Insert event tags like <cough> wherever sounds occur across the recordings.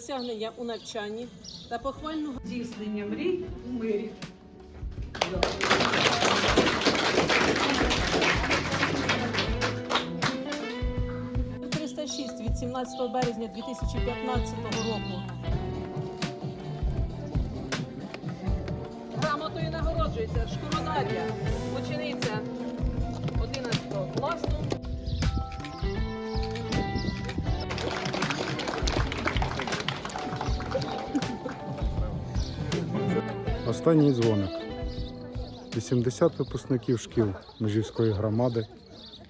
досягнення у навчанні та похвального здійснення мрій у мирі. – 306 від 17 березня 2015 року. Грамотою нагороджується Шкуродадя, учениця 11 класу. Останній дзвоник. 80 випускників шкіл Межівської громади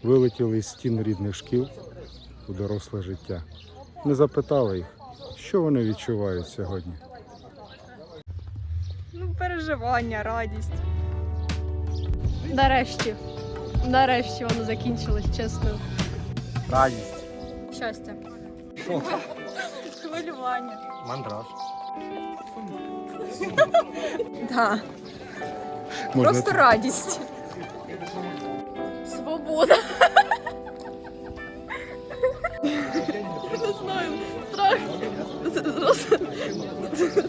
вилетіли із стін рідних шкіл у доросле життя. Ми запитали їх, що вони відчувають сьогодні. Ну, переживання, радість. Нарешті. Нарешті воно закінчилось, чесно. Радість, Щастя. <laughs> Хвилювання. мандраж. <laughs> Да. Можна Просто радість. Свобода. Не знаю, страх.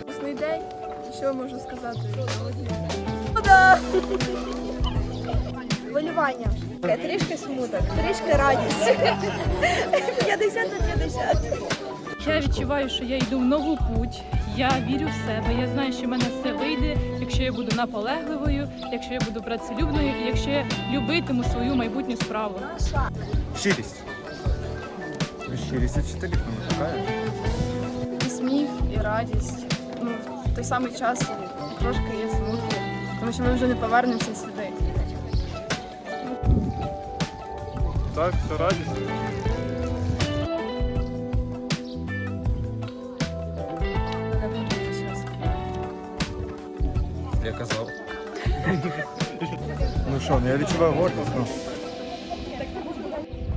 Весний день. Що я можу сказати? Свобода. Хвилювання. Трішки смуток, трішки радість. 50 на 50. Я відчуваю, що я йду в нову путь. Я вірю в себе. Я знаю, що в мене все вийде, якщо я буду наполегливою, якщо я буду працелюбною, і якщо я любитиму свою майбутню справу. Щирість. Щирість вчителів не викликає. і сміх, і радість. Ну, в той самий час і трошки є смутки, тому що ми вже не повернемося сюди. Так, це радість. Я казав. ну що, ну я відчуваю гордість. Ну.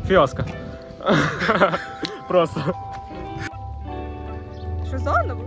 Фіаско. Просто. Що заново?